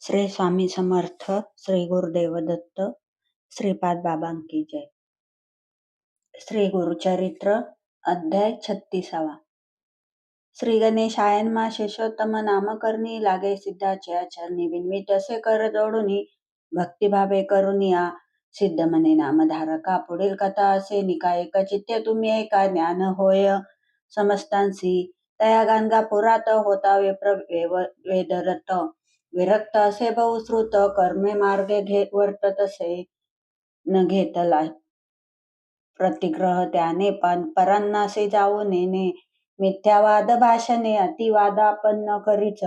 श्री स्वामी समर्थ श्री गुरुदेव दत्त श्रीपाद बाबांकी जय. श्री गुरुचरित्र अध्याय छत्तीसावा. श्री गणेशायनमा शेषोत्तम नामकरणी लागे सिद्धाचे आचरणी विनवित तसे कर जोडुनी भक्तिभावे करुनिया सिद्ध मने नामधारका पुढील कथा असे निकाय चित्ते तुम्ही एका ज्ञान होय. समस्तांसी तया गानगा पुरात होता वेप्र वेदरत. विरक्त असे बहुश्रुत कर्मे मार्गे घे वर्ततसे न घेतला प्रतिग्रह त्याने पण परांनासे जाऊ नेने मिथ्यावाद भाषणे अतिवादापन्न करीच.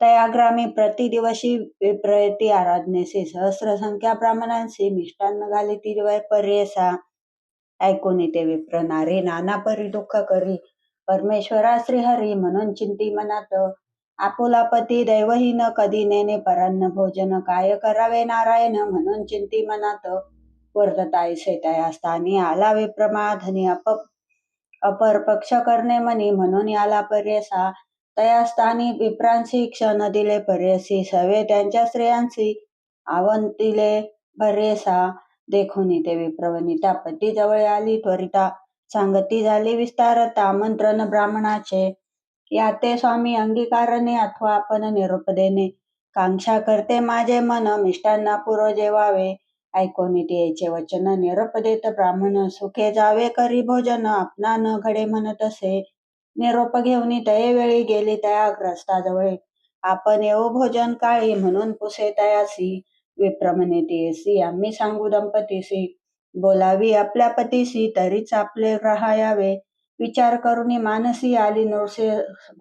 तयाग्रामी प्रतिदिवशी विप्रयती आराधनेसे सहस्र संख्या ब्राह्मणांशी मिष्टान्न घाली ती पर्यसा. ऐकून ते विप्रणारे नाना परी दुःख करी. परमेश्वरा श्रीहरी म्हणून चिंती मनात. आपुला पती दैवहीन कधी नेने परान्न भोजन काय करावे नारायण? म्हणून चिंती मनात वर्ततायसे तयास्थानी आला विप्रमाधनी अप अपर पक्ष करणे मनी. म्हणून याला पर्यसा तयास्थानी विप्रांशी क्षण दिले पर्यसी. सवे त्यांच्या स्त्रियांशी आवंतिले पर्यसा देखून ते विप्रवनिता पती जवळ आली. त्वरिता सांगती झाली विस्तार आमंत्रण ब्राह्मणाचे याते स्वामी अंगीकारणे अथवा आपण निरुपदेने देणे. कांक्षा करते माझे मन मिष्टांना पूर्व जेवावे. ऐकून याचे वचन निरोप देत ब्राह्मण सुखे जावे. करी भोजन आपणा न घडे म्हणत असे. निरोप घेऊन तये वेळी गेली तया ग्रस्ताजवळ आपण येऊ भोजन काळी म्हणून पुसे तयासी. विप्र म्हणे आम्ही सांगू दंपतीसी. बोलावी आपल्या पतीसी तरीच आपले राहायावे विचार करून मानसी आली नोसे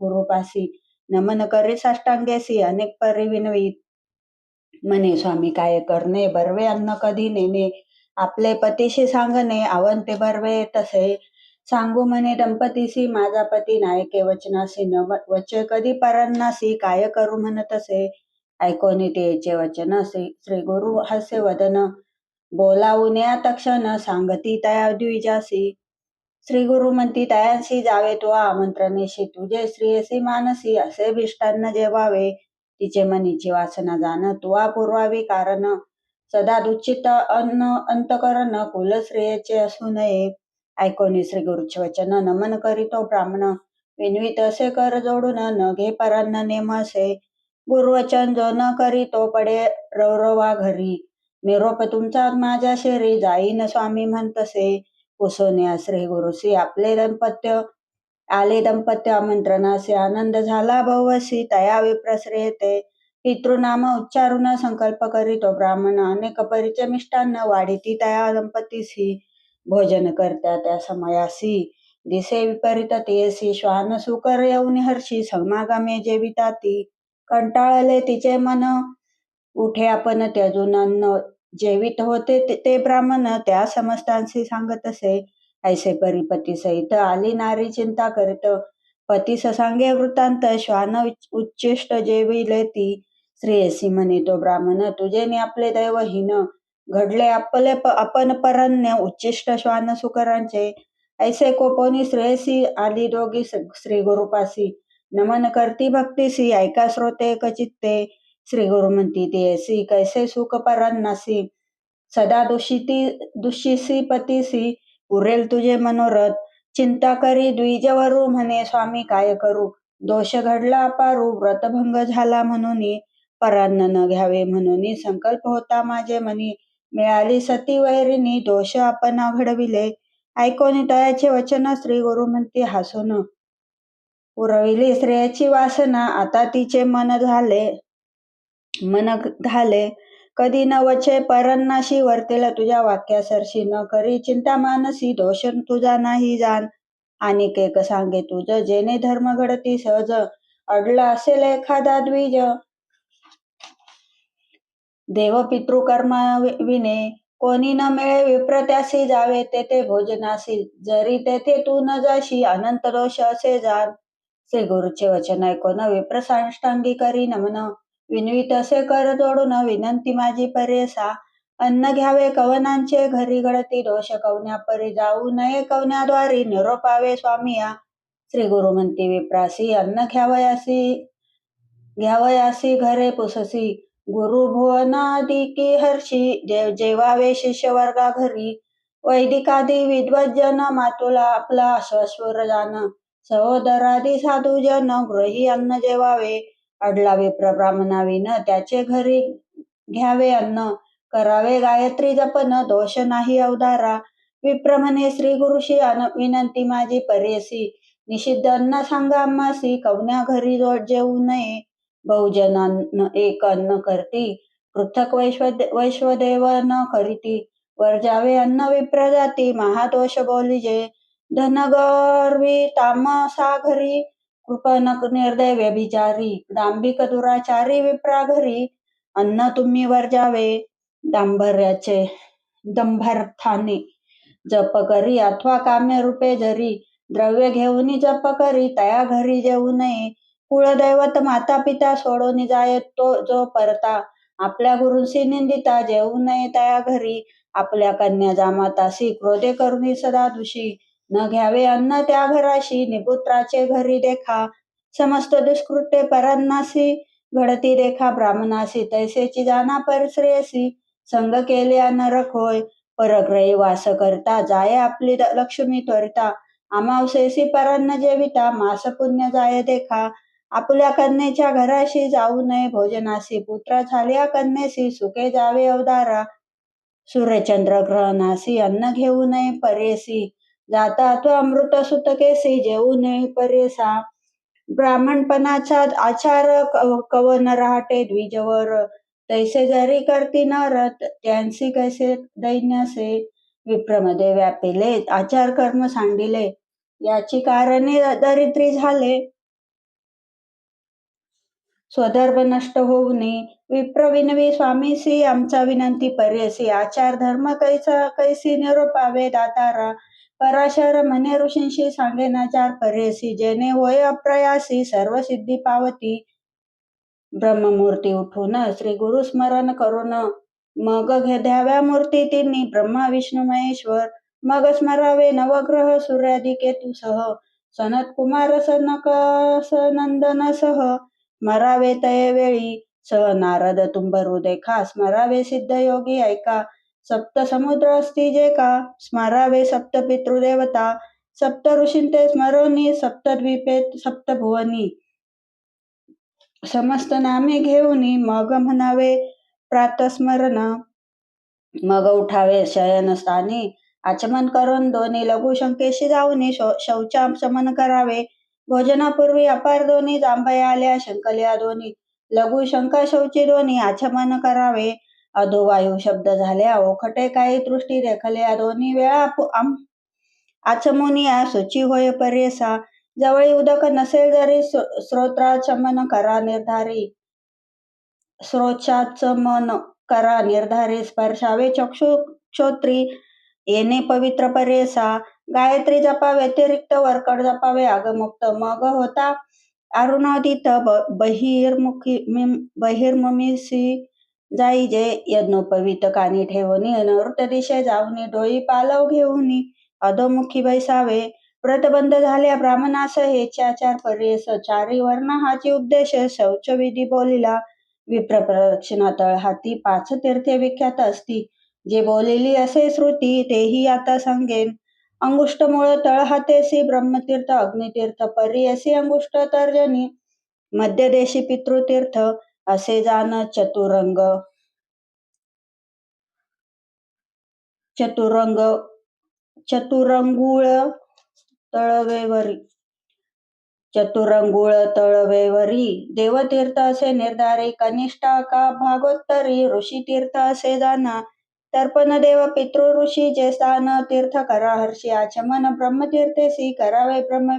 गुरुपासी. नमन करी साष्टांगेसी अनेक परी विनवीत. म्हणे स्वामी काय करणे? बर्वे अन्न कधी नेणे? आपले पतीशी सांगणे आवंते बर्वे तसे. सांगू म्हणे दंपतीसी माझा पती नायके वचनासी न वच कधी परांनासी काय करू म्हणत असे ऐकोनी तेचे वचन श्री गुरु हास्य वदन बोलावून या तक्षण सांगती तया द्विजासी. श्री गुरु म्हणती तयांशी जावे तो आमंत्रणेशी तुझे असे मानसी असे भिष्टांना जेवावे तिचे मनीची वासना जाण तुवा पुरवावी कारण. सदा दुचित अन्न अंतकरण कुलश्रेयचे असू नये. ऐकोनी श्री गुरुचे वचन नमन करीतो ब्राह्मण. विनवीत असे कर जोडून न घे परान्न नेम असे गुरुवचन जो न करी तो पडे रौरवा घरी. निरोप तुमचा माझ्या शेरी जाईन स्वामी म्हणतसे. पुसोने श्री गुरुसी आपले दंपत्य. आले दंपत्य आमंत्रणासे आनंद झाला भवसी तया विप्रश्रेयते पितृनाम उच्चारून संकल्प करीतो ब्राह्मण. अनेक परिचय मिष्टान्न वाढीती तया दंपतीसी भोजन करत्या त्या समयासी दिसे विपरीत तेसी श्वान सुकर येऊन हर्षी समागमे जेविताती. कंटाळले तिचे मन. उठे आपण त्यजून अन्न जेवित होते ते ब्राह्मण त्या समस्तांशी सांगत असे. ऐसे परिपती सहित आली नारी चिंता करीत. पतीस सांगे वृत्तांत श्वान उच्चिष्ट जेविले ती श्रेयसी म्हणे तो ब्राह्मण तुझे नि आपले दैवहीन घडले आपले आपण परन्य उच्चिष्ट श्वान सुकरांचे. ऐसे कोपोनी श्रेयसी आली दोघी श्री गुरुपासी. नमन करती भक्तीसी ऐका श्रोते कचित्ते. श्री गुरु म्हणती सी कैसे सुख परांनासी सदा दुषिती दुषिसी पतीसी उरेल तुझे मनोरथ। चिंता करी द्विजवरू म्हणे स्वामी काय करू? दोष घडला पारू व्रतभंग झाला म्हणून परान्न न घ्यावे म्हणून संकल्प होता माझे मनी। मिळाली सती वैरिणी दोष आपण घडविले ऐकोनी तयाचे वचन श्री गुरु म्हणते हसून उरविली श्रेयाची वासना आता तिचे मन झाले। मन झाले. कधी न वचे परन्नाशी वर्तेल तुझ्या वाक्यासरशी न करी चिंता मानसी दोष तुझा नाही जाण आणि केक सांगे तुझ जेने धर्म घडती सहज. अडला असेल एखादा द्विज. देव पितृकर्म विने कोणी न मिळे विप्रत्यासी जावे तेथे भोजनासी. जरी तेथे तू न जाशी अनंत दोष असे जाण श्री गुरुचे वचन ऐकून विप्र साष्टांगी करी नमन विनवी तसे कर जोडून विनंती माझी परेसा अन्न घ्यावे कवनांचे घरी घडती दोष कवन्या परी जाऊ नये कवन्याद्वारी निरोपावे स्वामिया श्री गुरु म्हणती विप्रासी अन्न घ्यावयासी घ्यावयासी घरे पुससी. गुरु भुवनादिकी हर्षी देव जेवावे शिष्य वर्गा घरी. वैदिकादी विद्वज्जन मातुला आपला स्वस्वर जान सहोदरादी साधुजन गृही अन्न जेवावे. अडला विप्र ब्राह्मणाविन त्याचे घरी घ्यावे अन्न करावे. गायत्री जपन दोष नाही अवधारा. विप्रमणे श्री गुरुशी विनंती माझी परेसी. निषिद्ध अन्न सांगा मासी कवन्या घरी जोड जेवू नये. बहुजनान्न एक अन्न करती. पृथक वैश्वदे वैश्वदेव न करीती. वर जावे अन्न विप्रजाती महादोष बोलिजे धनगर्वी तामसा घरी कृपनक निर्दय व्यभिचारी दांभिक दुराचारी विप्रा घरी अन्न तुम्ही वर जावे दांभर्याचे दंभार्थाने जप करी अथवा काम्य रूपे जरी द्रव्य घेऊन जप करी तया घरी जेवू नये कुळदैवत माता पिता सोडून जाय तो जो परता आपल्या गुरुंशी निंदिता जेवू नये तया घरी आपल्या कन्या जामातासी क्रोधे करुणी सदा दुषी न घ्यावे अन्न त्या घराशी निपुत्राचे घरी देखा. समस्त दुष्कृत्य परन्नासी घडती देखा ब्राह्मणासी तैसेची जाना परश्रेयसी. संग केले नरक होय परग्रही वास करता. जाय आपली लक्ष्मी त्वरिता. अमावसेसी परान्न जेविता मास पुण्य जाय देखा. आपल्या कन्येच्या घराशी जाऊ नये भोजनासी पुत्र झाल्या कन्येसी सुखे जावे अवदारा. सूर्यचंद्र ग्रहणासी अन्न घेऊ नये परेसी. जाता तो अमृत सुतकेसी जेऊ नये परेसा। ब्राह्मणपणाचा आचार कवन राहते द्विजवर। तैसे जरी करती नरत त्यांसी कैसे दैन्यसे। विप्रमध्ये व्यापिले आचार कर्म सांडिले। याची कारणे दरिद्री झाले। स्वधर्म नष्ट होऊ नये विप्र विनवी स्वामीसी आमचा विनंती परेसी। आचार धर्म कैसा कैसी निरोपावे दातारा। पराशर मने ऋषींशी सांगेनाचार परेसी जेणे होय अप्रयासी सर्व सिद्धी पावती ब्रह्ममूर्ती उठून श्री गुरु स्मरण करून मग घे द्याव्या मूर्ती तिन्ही ब्रह्मा विष्णू महेश्वर मग स्मरावे नवग्रह सूर्यादी केतू सह सनत कुमार सनक सनंदन सह मरावे तये वेळी स नारद तुंबरू देखा स्मरावे सिद्ध योगी ऐका सप्त समुद्र असती जे का स्मरावे सप्त पितृदेवता सप्त ऋषींते स्मरोनी सप्तद्वीपे सप्तभुवनी. समस्त नामे घेऊनी मग म्हणावे प्रातस्मरण. मग उठावे शयनस्थानी आचमन करून दोन्ही लघु शंकेशी जाऊनी शौचा शमन करावे. भोजनापूर्वी अपार दोन्ही जांभया आल्या शंकल्या दोन्ही. लघु शंका शौची दोन्ही आचमन करावे. अधोवायू शब्द झाल्या ओखटे काही दृष्टी देखल्या दोन्ही वेळा आचमुनिया सुची होय परेसा. जवळी उदक नसेल जरी स्रो- स्रोत्राचमन करा निर्धारी. स्रोचाचमन करा निर्धारी. स्पर्शावे चक्षु क्षोत्री. येणे पवित्र परेसा. गायत्री जपा व्यतिरिक्त वरकड जपावे आगमुक्त. मग होता अरुणादित बहिर्मुखी बहिर्मुमी सी जाई जे यज्ञोपवीत कानी ठेवणी नैऋत्य दिशे जाऊनी डोळी पालव घेऊनी अधोमुखी बैसावे. व्रतबंध झाल्या ब्राह्मणास हेच्याचार पर्यस चारी वर्ण हाची उपदेश शौच विधी बोलिला. विप्र प्रदक्षिणा तळ हाती पाच तीर्थे विख्यात असती. जे बोलेली असे श्रुती तेही आता सांगेन. अंगुष्ट मुळ तळ हातेसी ब्रह्मतीर्थ अग्नितीर्थ पर्यसी अंगुष्ट तर्जनी. मध्यदेशी पितृतीर्थ असे जाण चतुरंग. चतुरंग चतुरंगुळ तळवेवरी. चतुरंगुळ तळवेवरी. देवतीर्थ असे निर्धारे कनिष्ठा का भागोत्तरी ऋषीतीर्थ असे जाना तर्पण देव पितृ ऋषी जे स्थान तीर्थ करा हर्षी. आचमन ब्रह्मतीर्थेसी करावे ब्रह्म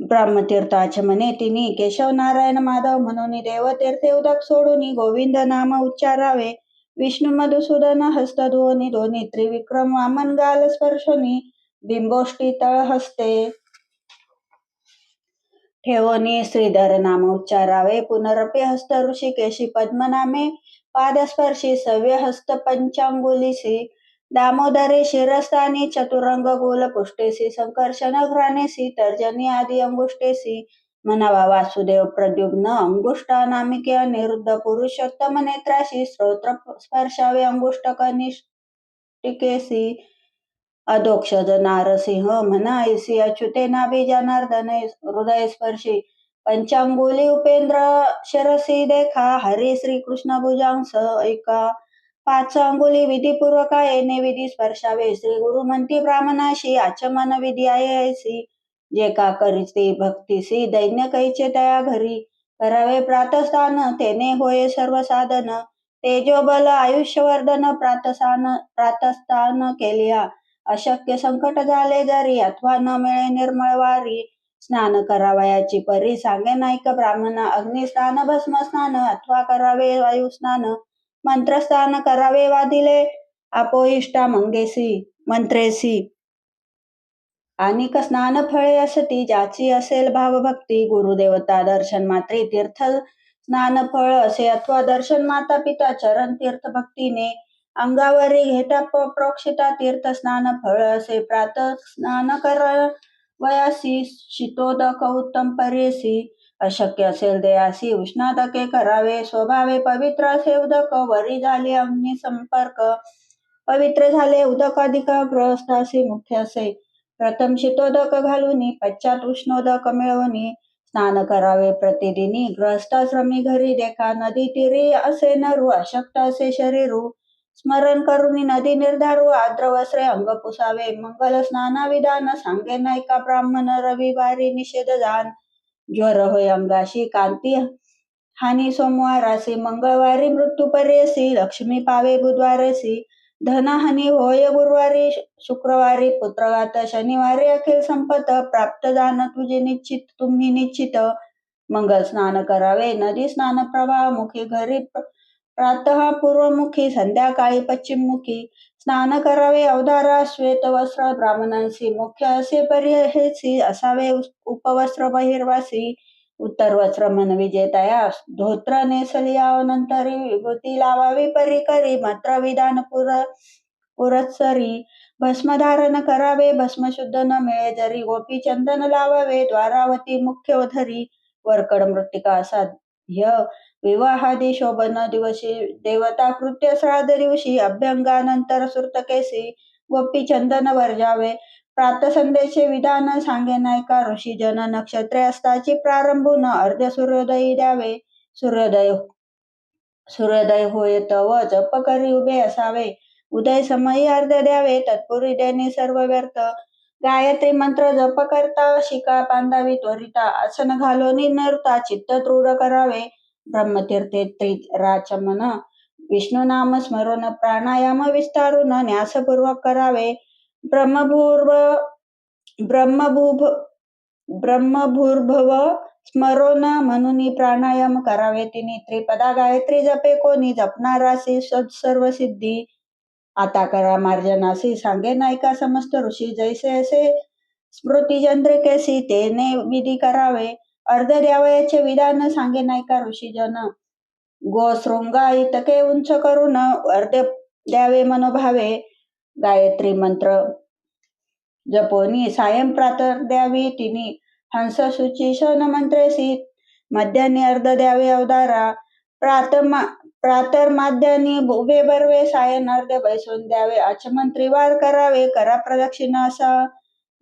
विद्वज्जने ब्रह्मतीर्थ आचमने तिनी केशव नारायण माधव म्हणून देवतीर्थ उदक सोडून गोविंद नाम उच्चारावे. विष्णू मधुसूदन हस्त धुवनी दोन्ही त्रिविक्रम वामन गाल स्पर्शनी बिंबोष्टी तळ हस्ते. ठेवनी श्रीधर नाम उच्चारावे. पुनरपे हस्त ऋषिकेशी पद्मनामे. पादस्पर्शी सव्य हस्त पंचांगुलीसी दामोदरे शिरस्थानी चतुरंग गोल पुष्टेसी संकर्षण घ्राणेसी तर्जनी आदी अंगुष्टेसी म्हणावा वासुदेव प्रद्युम्न अंगुष्ट नामिके अनिरुद्ध पुरुषोत्तम नेत्राशी स्रोत्र स्पर्शावे अंगुष्ट कनिष्ठिकेसी अधोक्षज नारसिंह म्हणायसी अच्युते नाभी जनार्दन हृदय स्पर्शी पंचांगुली उपेंद्र शिरसी देखा हरी श्री कृष्ण भुजांस एका पाच अंगुली विधीपूर्वक येणे विधी स्पर्शावे. श्री गुरु म्हणती ब्राह्मणाशी आचमन विधी आहे. जे का करीते भक्तीसी दैन्य कैचे तया घरी करावे. प्रातस्थान तेने होय सर्व साधन. तेजोबल आयुष्यवर्धन प्रातस्थान प्रातस्थान केलिया. अशक्य संकट झाले जरी अथवा न मिळे निर्मळ वारी. स्नान करावयाची परी सांगे नाईक ब्राह्मण. अग्निस्नान भस्म स्नान अथवा करावे वायू स्नान मंत्रस्नान करावे वादिले आपोइष्टा मंगेसी मंत्रेसी। आणि स्नान फळे असती ज्याची असेल भावभक्ती गुरुदेवता दर्शन मात्रे तीर्थ स्नान फळ असे अथवा दर्शन माता पिता चरण तीर्थ भक्तीने अंगावरी घेता प्रोक्षिता तीर्थ स्नान फळ असे प्रात स्नान कर वयासी शितोदक उत्तम परेसी अशक्य असेल देयासी उष्णादके करावे. स्वभावे पवित्र असे उदक. वरी झाले अग्नि संपर्क. पवित्र झाले उदक अधिक असे मुख्य असे. प्रथम शीतोदक घालून पश्चात उष्णोदक मिळवणी स्नान करावे. प्रतिदिनी गृहस्थाश्रमी घरी देखा नदी तीरी असे नरू अशक्त असे शरीरू. स्मरण करून नदी निर्धारू आद्र वस्त्रे अंग पुसावे. मंगल स्नाना विधान सांगे नायका ब्राह्मण रविवारी निषेध जाण ज्वर होय अंगाशी कांती. हानी सोमवारासी मंगळवारी मृत्यू पर्यसी लक्ष्मी पावे बुधवारेसी. धनहानी होय गुरुवारी शुक्रवारी पुत्रघात शनिवारी अखिल संपत प्राप्त दान तुझे निश्चित तुम्ही निश्चित. मंगल स्नान करावे नदी स्नान प्रवाह मुखी घरी प्रातः पूर्वमुखी संध्याकाळी पश्चिममुखी. स्नान करावे अवधारा श्वेत वस्त्र ब्राह्मणांशी मुख्य असे पर्यहेसी असावे उपवस्त्र बहिर्वासी उत्तर वस्त्र मन विजेतया धोत्र नेसलिया नंतरी विभूती लावावी परिकरी मात्र विधान पुर पुरत्सरी भस्मधारण करावे भस्म शुद्ध न मिळे जरी गोपी चंदन लावावे द्वारावती मुख्य धरी वरकड मृतिका असाध्य विवाहादी शोभन दिवशी देवता कृत्य श्राद्ध दिवशी अभ्यंगानंतर सुरतकेसी गोपी चंदन वर्जावे प्रातसंध्येचे विधान सांगे नायका ऋषी जन नक्षत्रे असताची प्रारंभून अर्ध सूर्योदयी द्यावे. सूर्योदय हो, सूर्योदय होय तव जप करी उभे असावे. उदय समयी अर्ध द्यावे तत्पूर्वी देणे सर्व व्यर्थ. गायत्री मंत्र जप करता शिका बांधावी त्वरिता आसन घालोनी नरता चित्त दृढ करावे. ब्रह्मतीर्थे राचमन विष्णू नाम स्मरण प्राणायाम विस्तारून न्यासपूर्वक करावे. ब्रह्मभूर्भ ब्रह्मभूभ ब्रह्मभूर्भव स्मरोन म्हणून प्राणायाम करावे. तिने त्रिपदा गायत्री जपे कोणी जपणारासी सर्व सिद्धी. आता करा मार्जनासी सांगे नायका समस्त ऋषी जैसे असे. स्मृती चंद्रिकेसी तेने विधी करावे. अर्ध द्यावयाचे विधान सांगे नाही का ऋषीजन? गो शृंगा इतके उंच करून अर्ध द्यावे मनोभावे गायत्री मंत्र. जपोनी सायं प्रातर द्यावी तिनी हंस सुची शन मंत्रेसी मध्यानी अर्ध द्यावे अवदारा प्रातमा प्रातर माध्यानी उभे बरवे सायन अर्ध बैसून द्यावे आचमन त्रिवार करावे करा प्रदक्षिणा असा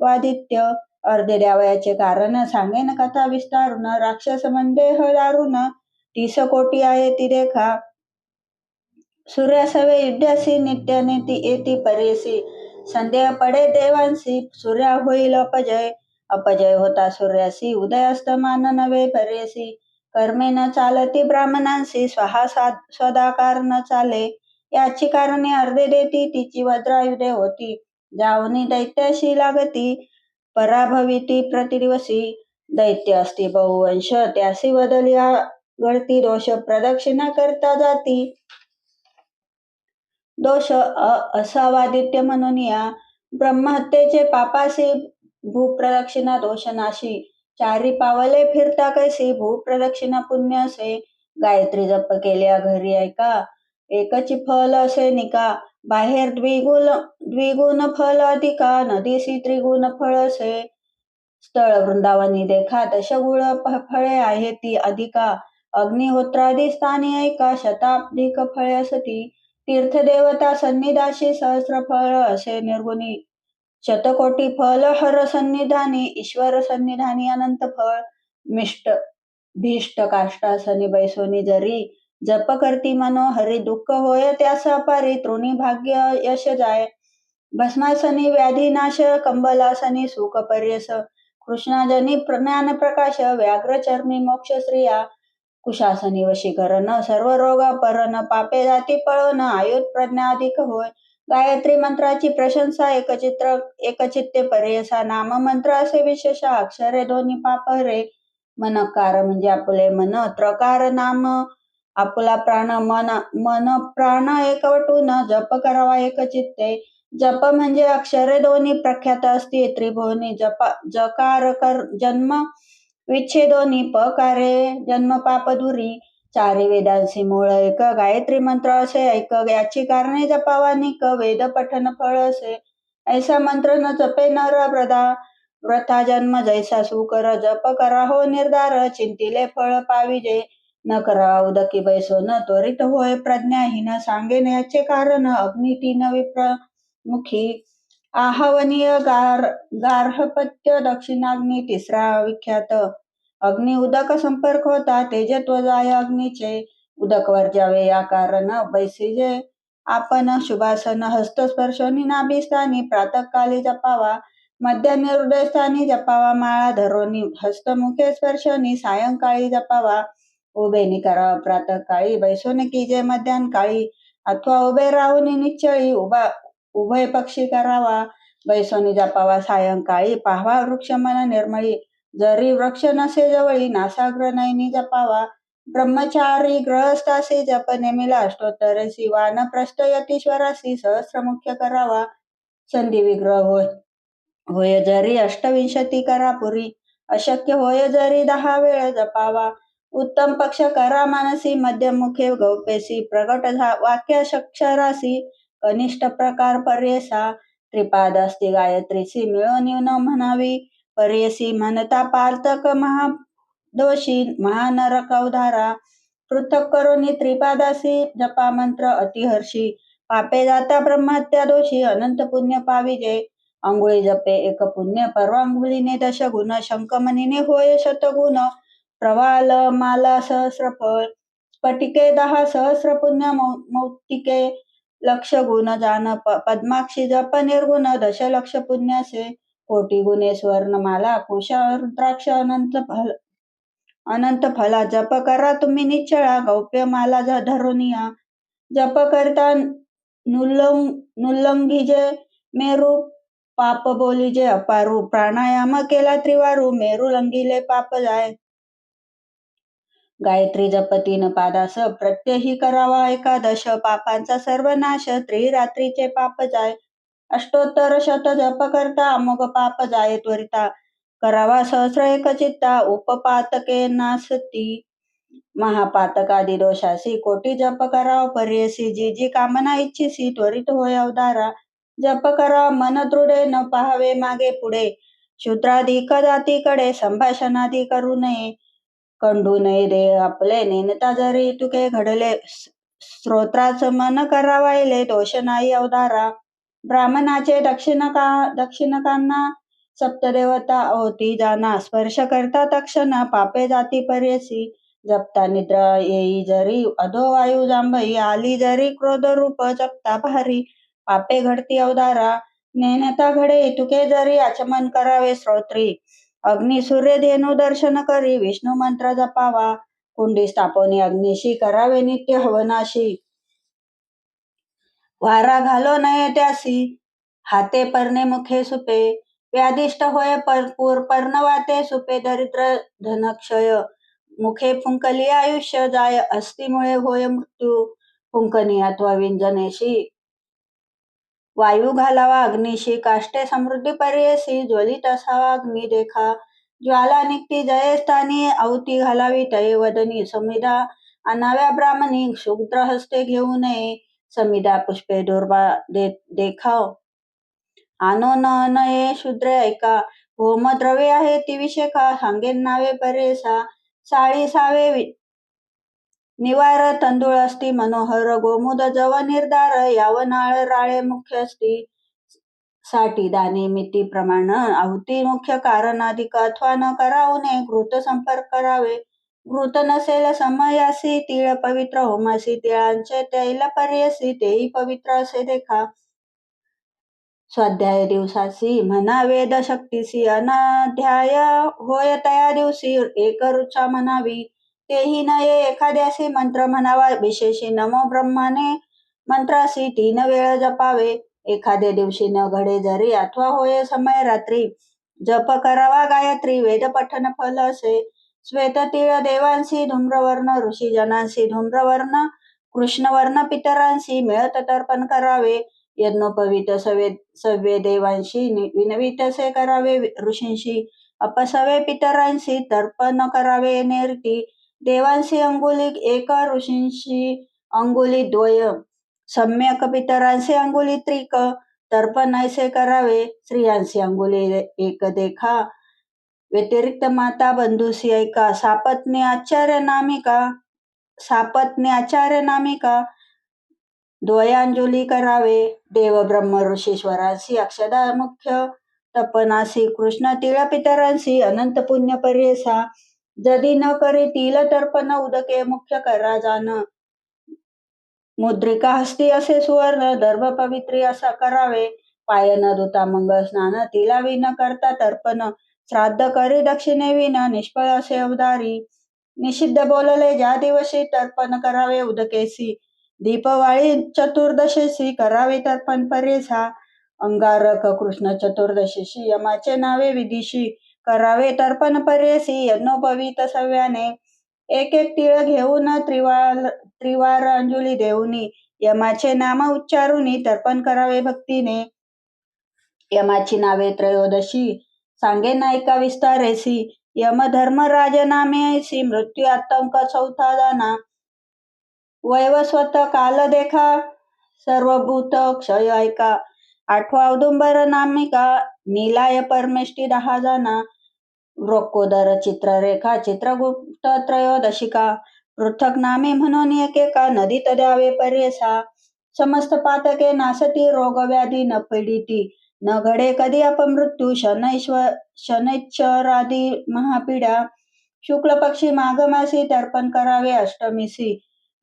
वादित्य. अर्धे द्यावयाचे कारण सांगेन कथा विस्तारून राक्षस म्हणजे मंदेह दारुण तीस कोटी आहे ती रेखा. सूर्यासवे युद्धासी नित्याने ती येती परेसी. संदेह पडे देवांसी सूर्या होईल अपजय. अपजय होता सूर्यासी उदय अस्तमान नवे परेसी. कर्मे न चालती ब्राह्मणांशी स्वहा स्वदाकार न चाले. याची कारणे अर्धे देती तिची वज्रायुधे होती. जावनी दैत्याशी लागती पराभविती प्रतिदिवसी दैत्य असती बहुवंश त्यासी बदलिया गळती दोष प्रदक्षिणा करता जाती। दोष असावादित्य म्हणून या ब्रह्महत्येचे पापासी भूप्रदक्षिणा दोषनाशी चारी पावले फिरता कैसी भूप्रदक्षिणा पुण्य असे गायत्री जप केल्या घरी ऐका एकची फल असे निका बाहेर द्विगुण द्विगुण फल अधिका नदीसी त्रिगुण फळ असे स्थळ वृंदावनी देखा दशगुळ फळे आहे ती अधिका. अग्निहोत्रादी स्थानी ऐका शताब्दिक फळे असती. तीर्थदेवता सन्निधाशी सहस्र फळ असे निर्गुणी. शतकोटी फल हर सन्निधानी ईश्वर सन्निधानी अनंत फळ. मिष्ट भीष्ट काष्टासनी बैसोनी जरी. जप करती मनो हरी दुःख होय त्यास अपारी तृणी भाग्य यश जाय. भस्मासनी व्याधीनाश कंबलासनी सुख पर्यस. कृष्णाजनी ज्ञान प्रकाश व्याघ्र चर्मी मोक्ष स्त्रिया कुशासनी वशीकरण सर्व रोग परण पापे जाती पळण आयुध प्रज्ञा अधिक होय. गायत्री मंत्राची प्रशंसा एकचित्र एकचित्ते पर्यसा. नाम मंत्र असे विशेष अक्षरे दोन्ही पाप रे मनकार म्हणजे आपले मन त्रकार नाम. आपला प्राण मन मन प्राण एकवटून जप करावा एक चित्ते. जप म्हणजे अक्षरे दोन्ही प्रख्यात असते त्रिभुवनी जप जकार कर जन्म विच्छेदोनी पकारे जन्म पाप दुरी. चारी वेदांशी मूळ एक गायत्री मंत्र असे ऐक याची कारणे जपावा निक वेद पठन फळ असे. ऐसा मंत्र न जपे नर प्रदा व्रता जन्म जैसा सुकर जप करा हो निर्धार चिंतिले फळ पाविजे. न करावा उदकी बैसो न त्वरित होय प्रज्ञाहीन सांगेन याचे कारण अग्नी तीन विप्र मुखी आहवनीय गार गार्हपत्य दक्षिणाग्नी तिसरा विख्यात. अग्नि उदक संपर्क होता तेजत्व जाय अग्नीचे उदक वर जावे या कारण बैसिजे आपण शुभासन हस्तस्पर्शोनी नाभिस्थानी प्रातःकाली जपावा मध्यान्ह हृदयस्थानी जपावा माळा धरोनी हस्तमुखे स्पर्शनी सायंकाळी जपावा उभेनी करावा प्रातःकाळी की जे मध्यान काळी. अथवा उभे राहून निश्चळी उभा उभय पक्षी करावा. बैसोनी जपावा सायंकाळी पाहवा वृक्ष मन निर्मळी. जरी वृक्ष नसे जवळी नासाग्र नयनी जपावा. ब्रह्मचारी ग्रहस्थासी जप नेमिला अष्टोत्तरसी प्रष्ट यतीश्वरासी सहस्र मुख्य करावा. संधी विग्रह होय होय जरी अष्टविंशती करा पुरी. अशक्य होय जरी दहा वेळ जपावा. उत्तम पक्ष करा मानसी मध्यमुखे गौपेसी प्रगट झा- वाक्याशक्षरासी कनिष्ठ प्रकार पर्यसा त्रिपाद असती गायत्रीसी मिळून न म्हणावी. पर्यसी म्हणता पार्थक महादोषी महानरक उधारा पृथक करोनी त्रिपादासी जपा मंत्र अतिहर्षी. पापे जाता ब्रह्महत्या दोषी अनंत पुण्य पाविजे अंघोळी जपे एक पुण्य परवांगुळीने दश गुण शंकमनीने होय शतगुण. प्रवाल माला सहस्र फळ स्फटिके दहा सहस्र पुण्य मौ- मौक्तिके लक्ष गुण जान पद्माक्षी जप निर्गुण दशलक्ष पुण्यसे कोटी गुणे स्वर्णमाला कुशा रुद्राक्ष अनंत फल अनंत फला जप करा तुम्ही निश्चळा गौप्य माला ज- धरुनिया जप करता नुल्लंग नुल्लंघिजे मेरू पाप बोलिजे अपारू प्राणायाम केला त्रिवारू मेरू लंघिले पाप जाय गायत्री जपतीन पादास प्रत्यही करावा. एकादश पापांचा सर्वनाश त्रिरात्रीचे पाप जाय. अष्टोत्तर शत जप करता. अमोघ पाप जाय त्वरिता. करावा सहस्र एक चित्ता उपपातके नासती. महापातकादी दोषासी. कोटी जप कराव. पर्यसी जी जी कामना इच्छिसी. त्वरित होय अवधारा जप करा. मन दृढे. न पाहावे मागे पुढे. शूद्राधिक जातीकडे संभाषणादी करू नये. कंडू नये दे आपले नेनता जरी तुके घडले स्त्रोत्राच मन करावायले दोष नाही अवधारा ब्राह्मणाचे दक्षिणका दक्षिणकांना सप्तदेवता होती जाना स्पर्श करता तक्षण पापे जाती पर्यसी. जपता निद्रा येई जरी अधो वायू जांभई आली जरी क्रोध रूप जपता भारी. पापे घडती अवधारा नेनता घडे तुके जरी आचमन करावे श्रोत्री अग्नि सूर्य धेनु दर्शन करी विष्णू मंत्र जपावा कुंडी स्थापनी अग्निशी करावे नित्य हवनाशी. वारा घालो नये त्यासी हाते परणे मुखे सुपे व्याधिष्ट होय परपूर पर्णवाते सुपे दरिद्र धनक्षय मुखे फुंकली आयुष्य जाय अस्थिमुळे होय मृत्यू फुंकनी अथवा विंजनेशी. वायू घालावा अग्निशी काष्टे समृद्धी पर्यसी ज्वलित असावा अग्नी देखा ज्वाला निघती जयस्थानी अवती घालावी तये वदनी समिधा अनाव्या ब्राह्मणी शूद्र हस्ते घेऊ नये समिधा पुष्पे दुर्बा दे देखाव. आनो न नये शूद्र ऐका होम द्रव्य आहे ती विशेखा सांगेन नावे परेसा साळी सावे निवार तांदूळ असती मनोहर गोमुद जव निर्धार याव नाळ राळे मुख्य असती साठी दाने मिती प्रमाण आहुती मुख्य कारण अधिक अथवा न करावू नये घृत संपर्क करावे. घृत नसेल समयासी तिळ पवित्र होमासी तिळांचे तैल पर्यसी तेही पवित्र असे देखा. स्वाध्याय दिवसासी म्हणा वेद शक्तीसी अनाध्याय होय तया दिवशी एक रुचा म्हणावी. तेही नये. एखाद्यासे मंत्र म्हणावा. विशेषी नमो ब्रह्माने मंत्रासी तीन वेळ जपावे. एखाद्या दिवशी न घडे जरी अथवा होय समय रात्री जप करावा. गायत्री वेद पठन फल असे. श्वेत तिळ धूम्रवर्ण ऋषीजनांशी धूम्रवर्ण कृष्णवर्ण पितरांशी मिळत तर्पण करावे. यज्ञोपवित सवे सव्य देवांशी नि- विनवितसे करावे. ऋषींशी अपसवे पितरांशी तर्पण करावे. नेरती देवांशी अंगुली एका ऋषींशी अंगुली द्वय. सम्यक पितरांशी अंगुली त्रिक. तर्पण ऐसे करावे स्त्रियांशी अंगुली एक देखा. व्यतिरिक्त माता बंधूसी ऐका. सापत्नी आचार्य नामिका. सापत्नी आचार्य नामिका. द्वयांजुली करावे. देव ब्रह्म ऋषीश्वरांशी अक्षदा मुख्य. तपनासी कृष्ण तिळ पितरांशी अनंत पुण्य परेसा जदी न करी तिल तर्पण उदके मुख्य करा जाण मुद्रिका हस्ती असे सुवर्ण दर्भ पवित्री असा करावे. पाय न धुता मंगळ स्नान तिला विन करता तर्पण. श्राद्ध करी दक्षिणे विन निष्फळ असे अवधारी. निषिद्ध बोलले ज्या दिवशी तर्पण करावे उदकेसी. दीपवाळी चतुर्दशीशी करावे तर्पण परेसा. अंगारक कृष्ण चतुर्दशीशी यमाचे नावे विधीशी. करावे. तर्पण परेसी यज्ञोपवीत सव्याने. एक एक तिळ घेऊन त्रिवार त्रिवार अंजुली देऊनी. यमाचे नाम उच्चारुनी तर्पण करावे भक्तीने. यमाची नावे त्रयोदशी. सांगे नायका विस्तारेसी. यम धर्म राजनामे ऐसी. मृत्यू आतंक चौथा दाना. वैवस्वत काल देखा. सर्वभूत क्षय ऐका. आठवा औदुंबर नामिका. निलाय परमेष्टी दहा जाना. वृकोदर चित्ररेखा चित्रगुप्त त्रयोदशिका पृथक नामे म्हणून एकेका नदीत द्यावे पर्यसा समस्त पातके नासती रोग व्याधी न पीडिती न घडे कधी अपमृत्यू शनैश्वर शनैश्वरादी महापीडा शुक्ल पक्षी माघमासी तर्पण करावे अष्टमीसी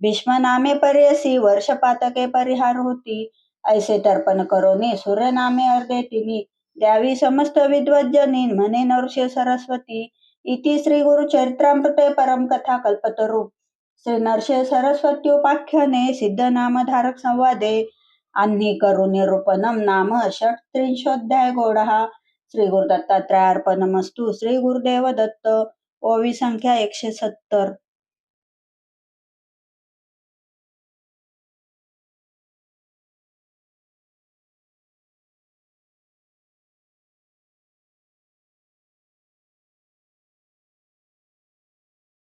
भीष्म नामे पर्यसी वर्ष पातके परिहार होती ऐसे तर्पण करोनी सूर्य नामे अर्धे तिनी द्यावी समस्त विद्वज्जनी म्हणे नृषे सरस्वती. इति श्री गुरु चरित्रामृते परम कथा कल्पतरू. श्री नरसे सरस्वत्योपाख्याने सिद्ध नामधारक संवादे. आन्ही करू निरूपणम नाम षट्त्रिंशोऽध्याय गोडहा श्री गुरु दत्तात्रयार्पणमस्तु श्री गुरुदेव दत्त ओवी संख्या एकशे सत्तर.